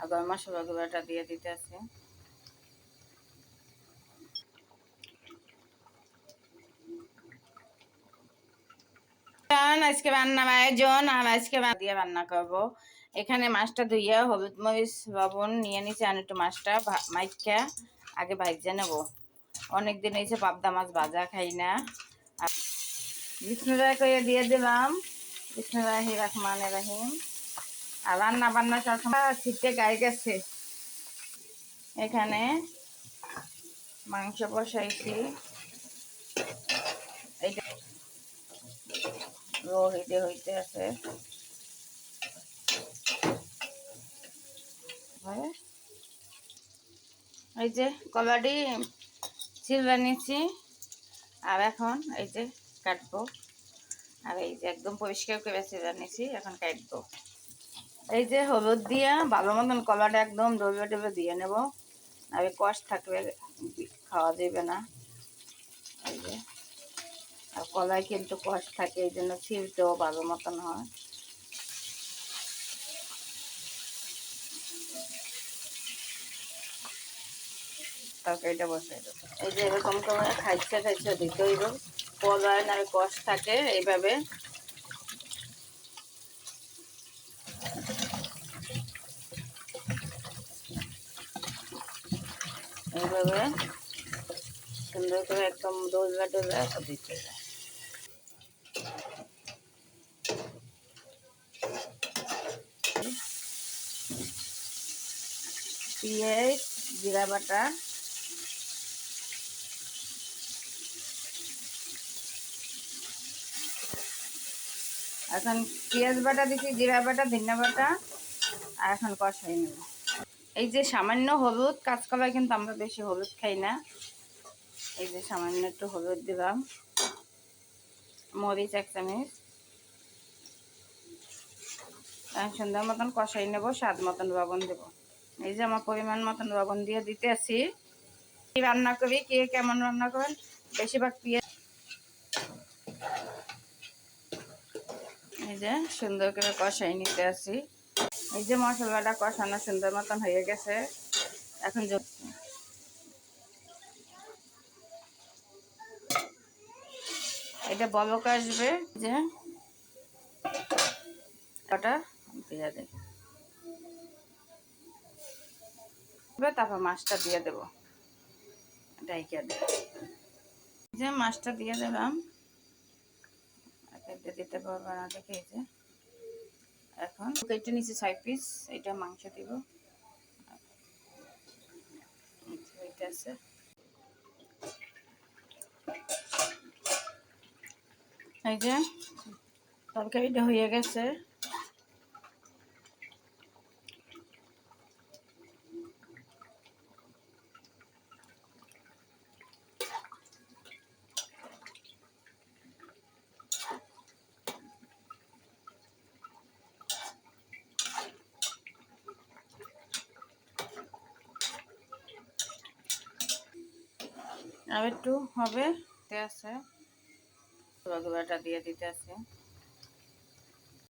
আর মশলা গুঁড়োটা দিয়ে দিতে আছে। আজকে রান্না আয়োজন, আর আজকে দিয়ে রান্না করব। এখানে মাছটা ধুইয়া হলুদ মরিচ, লবণ নিয়ে নিচে আমি একটু মাছটা মাইকা আগে ভাজে নেব। অনেকদিন হয়েছে পাবদা মাছ ভাজা খাই না। বিষ্ণুরায় করে দিয়ে দিলাম। বিষ্ণুরাহি রহমান রাহিম। আর রান্না বান্না সবসময় ছিটে গায়ে গেছে। এখানে মাংস বসাইছি। রোহিতে হইতে আছে। এই যে কবাডি চিলবা নিচ্ছি। আর এখন এই যে কাটবো। আর এই যে একদম পরিষ্কার করে চিলবা নিচ্ছি, এখন কাটবো। এই যে হলুদ দিয়ে ভালো মতন কলাটা একদম ডবে ডবে দিয়ে নেব। আর কষ থাকলে খাওয়া যাবে না। এই যে। আর কলায় কিন্তু কষ থাকে, এই জন্য ছিলতেও ভালো মতন হয়। তরকারিটা বসাই দেবো। এই যে এরকম করে খাইছে খাইছে দিতে হইব কলায় না কষ থাকে, এইভাবে। এইভাবে সুন্দর করে একদম ডোলা ডোলা দিতে পেঁয়াজ জিরা বাটা। এখন পেঁয়াজ বাটা দিচ্ছি জিরা বাটা, ধনিয়া বাটা, আর এখন কষাই নেব। এই যে সামান্য হলুদ কাঁচকলায় কিন্তু আমরা বেশি হলুদ খাই না। এই যে সামান্য একটু হলুদ দিলাম। মরিচ এক চামচ। সুন্দর মতন কষাই নেব, স্বাদ মতন লবণ দেব। এই যে আমার পরিমাণ মতন লবণ দিয়ে দিতে আছি। কি রান্না করি? কে কেমন রান্না করেন? বেশিরভাগ পেঁয়াজ। এই যে সুন্দর করে কষাই নিতে আসি এই যে মশলাটা কষানো সুন্দর মতন হয়ে গেছে। এখন এটা বলক আসবে যে। ওটা দিয়ে দেব। তারপর মাছটা দিয়ে দেব। ডাইকা দেব। যে মাছটা দিয়ে দিলাম। দিতে পারবে না দেখে যে। এখন। এটা নিচে ছয় পিস এটা মাংস দিব। এটা আছে। এই যে, তরকারিটা হয়ে গেছে। আর একটু হবে আছে। গুঁড়াটা দিয়ে দিতে আছে।